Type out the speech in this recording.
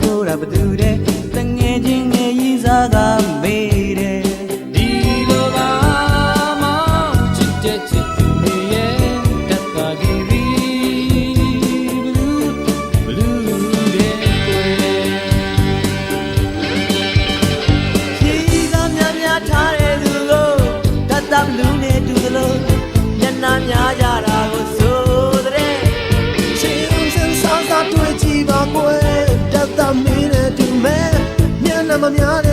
ခိုးတာဘသူတဲ့တငယ်ချင်းငယ်ရည်စားကမေး coloniale